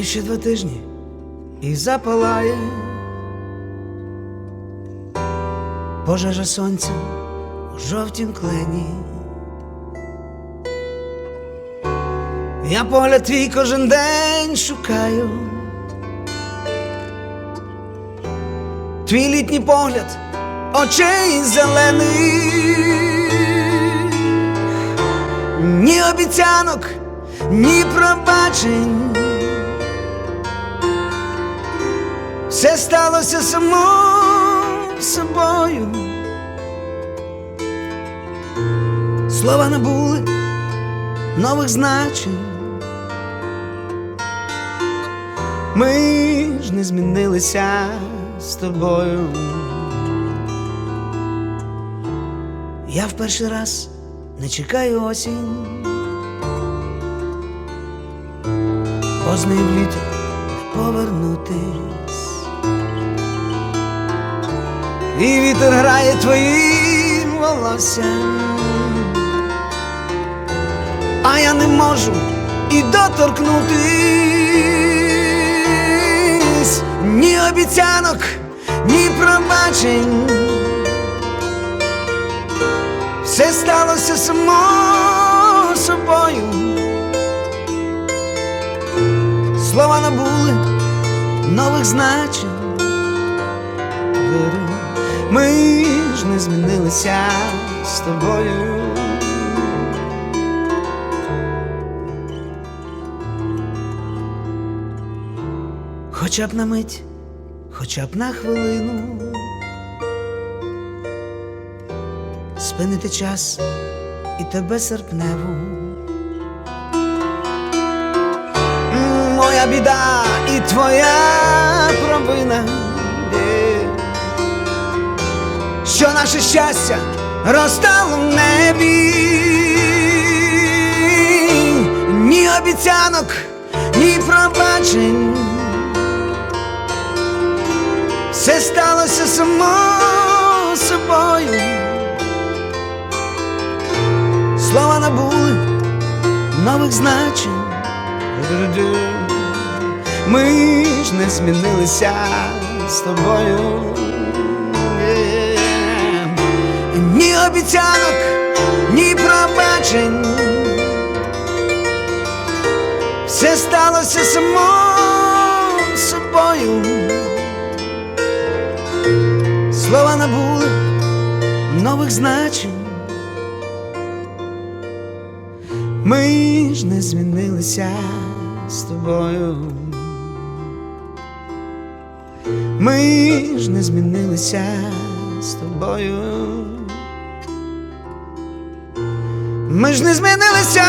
І ще два тижні і запалає пожежа сонця у жовтім клені. Я погляд твій кожен день шукаю. Твій літній погляд очей зелених, ні обіцянок, ні пробачень. Все сталося само собою. Слова набули нових значень. Ми ж не змінилися з тобою. Я в перший раз не чекаю осінь, бо з літо повернутись. І вітер грає твоїм волоссям, а я не можу і доторкнутись ні обіцянок, ні пробачень. Все сталося само собою. Слова набули нових значень. Ми ж не змінилися з тобою. Хоча б на мить, хоча б на хвилину. Спинити час і тебе серпневу. Моя біда і твоя провина. Що наше щастя розтало в небі, ні обіцянок, ні пробачень. Все сталося само собою. Слова набули нових значень. Ми ж не змінилися з тобою. Обіцянок, ні пробачень. Все сталося само собою. Слова набули нових значень. Ми ж не змінилися з тобою. Ми ж не змінилися з тобою. Ми ж не змінилися